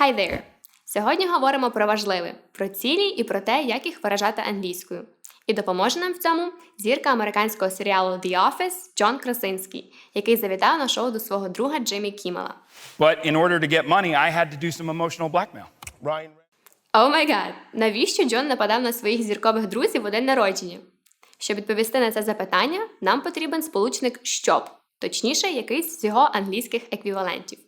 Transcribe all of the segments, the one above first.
Hi there! Сьогодні говоримо про важливе, про цілі і про те, як їх виражати англійською. І допоможе нам в цьому зірка американського серіалу The Office Джон Красинський, який завітав на шоу до свого друга Джиммі Кіммела. But in order to get money, I had to do some emotional blackmail. Ryan. О май гад! Навіщо Джон нападав на своїх зіркових друзів у день народження? Щоб відповісти на це запитання, нам потрібен сполучник щоб, точніше, якийсь з його англійських еквівалентів.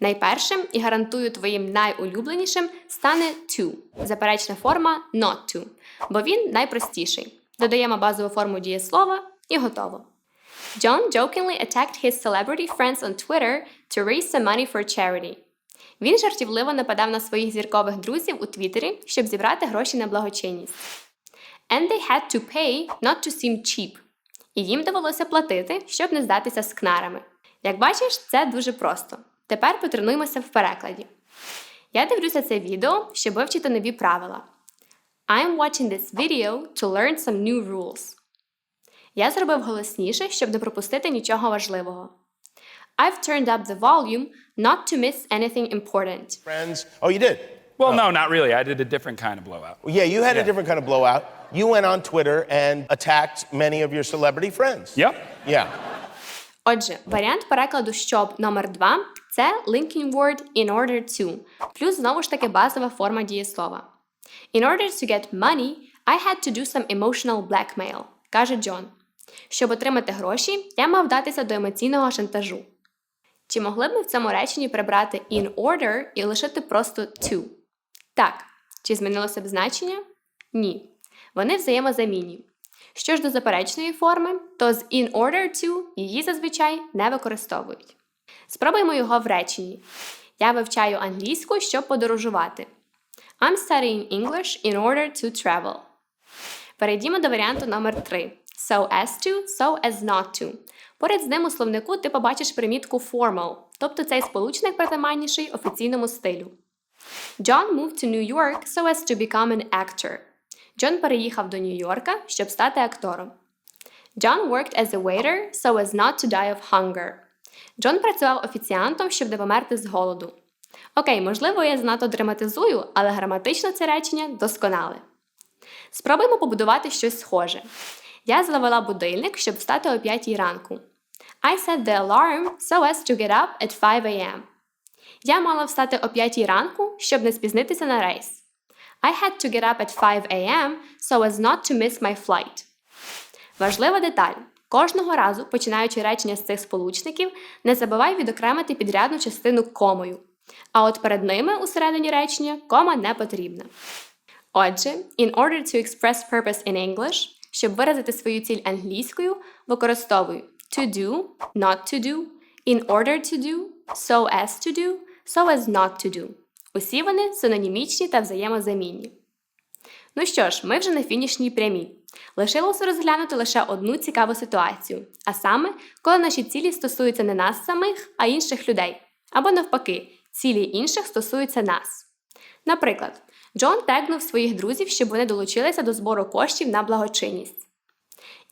Найпершим і гарантую твоїм найулюбленішим стане to, заперечна форма not to, бо він найпростіший. Додаємо базову форму дієслова і готово. John jokingly attacked his celebrity friends on Twitter to raise some money for charity. Він жартівливо нападав на своїх зіркових друзів у Твіттері, щоб зібрати гроші на благочинність. And they had to pay not to seem cheap. І їм довелося платити, щоб не здатися з кнарами. Як бачиш, це дуже просто. Тепер потренуємося в перекладі. Я дивлюся це відео, щоб вивчити нові правила. I'm watching this video to learn some new rules. Я зробив голосніше, щоб не пропустити нічого важливого. I've turned up the volume not to miss anything important. Friends. Oh, you did? Well, no, not really. I did a different kind of blowout. Well, yeah, you had Yeah. a different kind of blowout. You went on Twitter and attacked many of your celebrity friends. Yep. Yeah. Отже, варіант перекладу щоб номер 2 це linking word in order to, плюс знову ж таки базова форма дієслова. In order to get money, I had to do some emotional blackmail, каже Джон. Щоб отримати гроші, я мав вдатися до емоційного шантажу. Чи могли б ми в цьому реченні прибрати in order і лишити просто to? Так. Чи змінилося б значення? Ні. Вони взаємозамінні. Що ж до заперечної форми, то з in order to її зазвичай не використовують. Спробуємо його в реченні. Я вивчаю англійську, щоб подорожувати. I'm studying English in order to travel. Перейдімо до варіанту номер 3. So as to, so as not to. Поряд з ним у словнику ти побачиш примітку formal, тобто цей сполучник притаманніший офіційному стилю. John moved to New York so as to become an actor. Джон переїхав до Нью-Йорка, щоб стати актором. John worked as a waiter so as not to die of hunger. Джон працював офіціантом, щоб не померти з голоду. Окей, можливо, я занадто драматизую, але граматично це речення досконале. Спробуємо побудувати щось схоже. Я завела будильник, щоб встати о 5 ранку. I set the alarm so as to get up at 5 a.m. Я мала встати о 5 ранку, щоб не спізнитися на рейс. I had to get up at 5 a.m. so as not to miss my flight. Важлива деталь. Кожного разу, починаючи речення з цих сполучників, не забувай відокремити підрядну частину комою. А от перед ними у середині речення кома не потрібна. Отже, in order to express purpose in English, щоб виразити свою ціль англійською, використовуй to do, not to do, in order to do, so as to do, so as not to do. Усі вони синонімічні та взаємозамінні. Ну що ж, ми вже на фінішній прямій. Лишилося розглянути лише одну цікаву ситуацію, а саме, коли наші цілі стосуються не нас самих, а інших людей. Або навпаки, цілі інших стосуються нас. Наприклад, Джон тегнув своїх друзів, щоб вони долучилися до збору коштів на благочинність.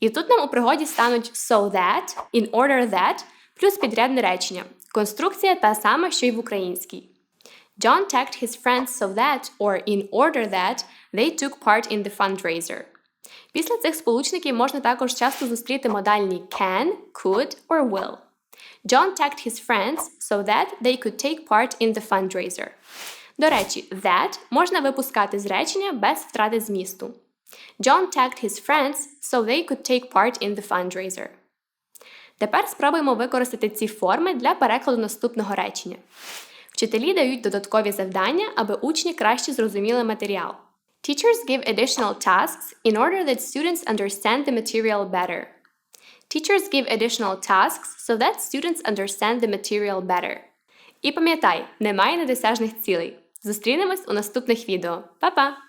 І тут нам у пригоді стануть so that, in order that, плюс підрядне речення. Конструкція та сама, що й в українській. John tagged his friends so that, or in order that, they took part in the fundraiser. Після цих сполучників можна також часто зустріти модальні can, could or will. John tagged his friends so that they could take part in the fundraiser. До речі, that можна випускати з речення без втрати змісту. John tagged his friends so they could take part in the fundraiser. Тепер спробуємо використати ці форми для перекладу наступного речення. Вчителі дають додаткові завдання, аби учні краще зрозуміли матеріал. Teachers give additional tasks in order that students understand the material better. Teachers give additional tasks so that students understand the material better. І пам'ятай, немає недосяжних цілей. Зустрінемось у наступних відео. Па-па!